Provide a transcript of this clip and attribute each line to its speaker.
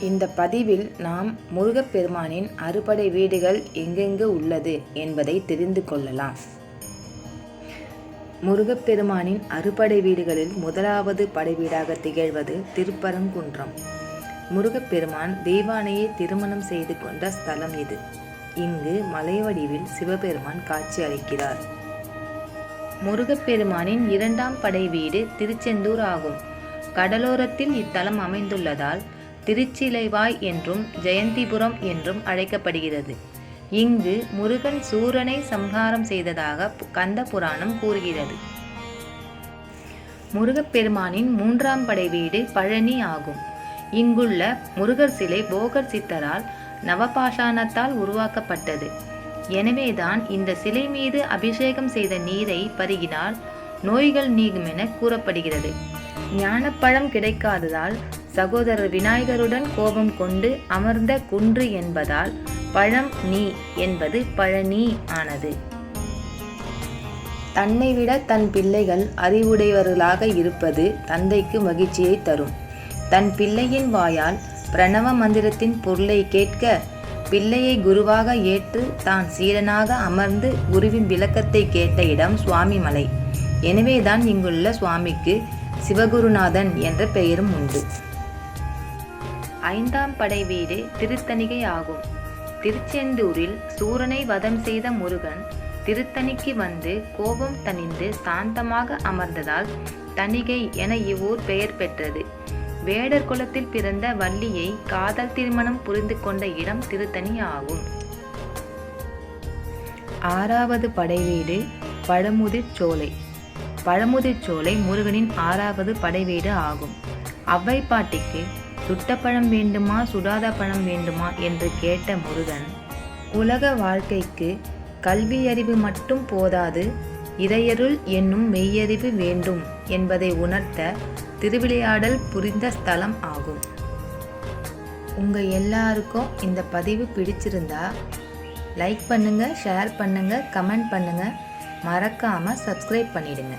Speaker 1: இந்த பதிவில் நாம் முருகப்பெருமானின் அறுபடை வீடுகள் எங்கெங்கு உள்ளது என்பதை தெரிந்து கொள்ளலாம். முருகப்பெருமானின் அறுபடை வீடுகளில் முதலாவது படைவீடாக திகழ்வது திருப்பரங்குன்றம். முருகப்பெருமான் தெய்வானையை திருமணம் செய்து கொண்ட ஸ்தலம் இது. இங்கு மலைவடிவில் சிவபெருமான் காட்சி அளிக்கிறார். முருகப்பெருமானின் இரண்டாம் படை வீடு திருச்செந்தூர் ஆகும். கடலோரத்தில் இத்தலம் அமைந்துள்ளதால் திருச்சிலைவாய் என்றும் ஜெயந்திபுரம் என்றும் அழைக்கப்படுகிறது. இங்கு முருகன் சூரனை சம்ஹாரம் செய்ததாக கந்த புராணம் கூறுகிறது. முருகப்பெருமானின் மூன்றாம் படை வீடு பழனி ஆகும். இங்குள்ள முருகர் சிலை போகர் சித்தரால் நவபாஷாணத்தால் உருவாக்கப்பட்டது. எனவேதான் இந்த சிலை மீது அபிஷேகம் செய்த நீரை பருகினால் நோய்கள் நீங்கும் என கூறப்படுகிறது. ஞானப்பழம் கிடைக்காததால் சகோதரர் விநாயகருடன் கோபம் கொண்டு அமர்ந்த குன்று என்பதால் பழம் நீ என்பது பழனி ஆனது. தன்னை விட தன் பிள்ளைகள் அறிவுடையவர்களாக இருப்பது தந்தைக்கு மகிழ்ச்சியை தரும். தன் பிள்ளையின் வாயால் பிரணவ மந்திரத்தின் பொருளை கேட்க பிள்ளையை குருவாக ஏற்று தான் சீடனாக அமர்ந்து குருவின் விளக்கத்தை கேட்ட இடம் சுவாமி மலை எனவேதான் இங்குள்ள சுவாமிக்கு சிவகுருநாதன் என்ற பெயரும் உண்டு. ஐந்தாம் படை வீடு திருத்தணிகை ஆகும் திருச்செந்தூரில் சூரனை வதம் செய்த முருகன் திருத்தணிக்கு வந்து கோபம் தணிந்து சாந்தமாக அமர்ந்ததால் தணிகை என இவ்வூர் பெயர் பெற்றது. வேடர் குலத்தில் பிறந்த வள்ளியை காதல் திருமணம் புரிந்து கொண்ட இடம் திருத்தணி ஆகும் ஆறாவது படைவீடு பழமுதிர்ச்சோலை சோலை. சோலை முருகனின் ஆறாவது படைவீடு ஆகும். அவ்வை பாட்டிக்கு சுட்ட பழம் வேண்டுமா சுடாத பழம் வேண்டுமா என்று கேட்ட முருகன் உலக வாழ்க்கைக்கு கல்வியறிவு மட்டும் போதாது இறையருள் என்னும் மெய்யறிவு வேண்டும் என்பதை உணர்த்த திருவிளையாடல் புரிந்த ஸ்தலம் ஆகும். உங்கள் எல்லாருக்கும் இந்த பதிவு பிடிச்சிருந்தா லைக் பண்ணுங்கள் ஷேர் பண்ணுங்கள் கமெண்ட் பண்ணுங்கள் மறக்காமல் சப்ஸ்கிரைப் பண்ணிவிடுங்க